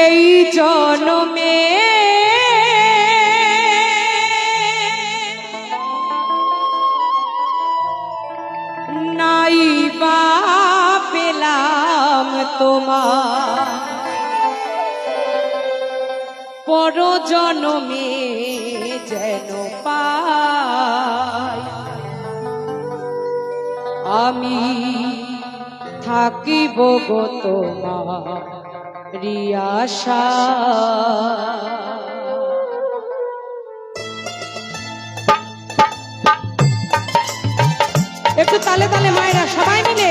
এই জনমে নাই বা পেলাম তোমার পর জনমে যেন পাই। আমি থাকিব গো তোমার রিয়াশা একটু তালে তালে মায়েরা সবাই মিলে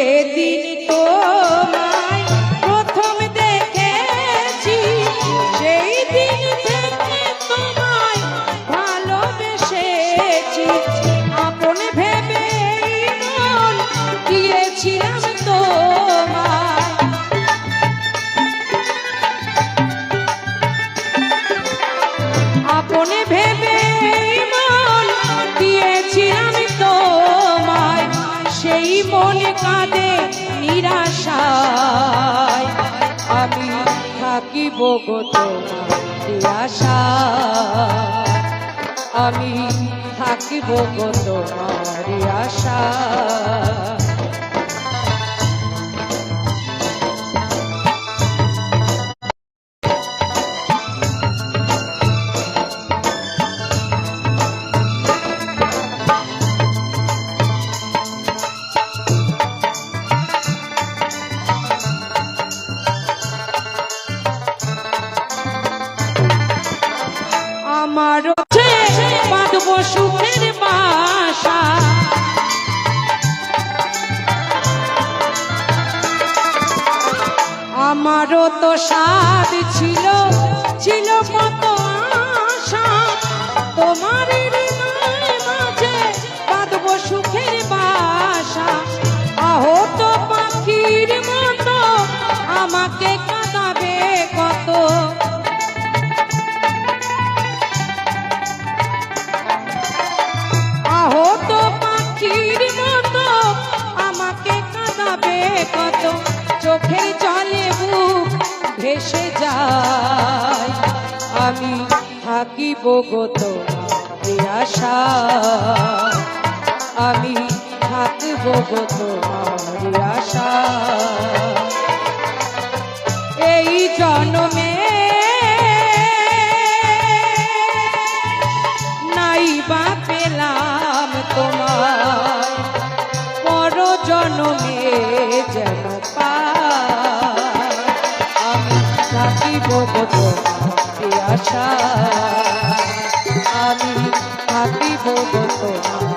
যেদিন তোমায় সেই মনে কাঁদে নিরাশায় আমি থাকিব গো তোমার আশা আমি থাকিব গো তোমার আশা আমারও তো স্বাদ ছিল ছিল কত আশা। তোমার মাঝে বাঁধব সুখের বাসা। আহত পাখির মতো আমাকে কাঁদাবে কত। আহত পাখির মতো আমাকে কাঁদাবে কত। আশায়, আমি থাকিব গো তোমার আশায়। আমি থাকিব গো তোমার আশায়। এই জন্মে নাই বা পেলাম তোমার পর জন্মে তোমার আশা আমি তোমার আশা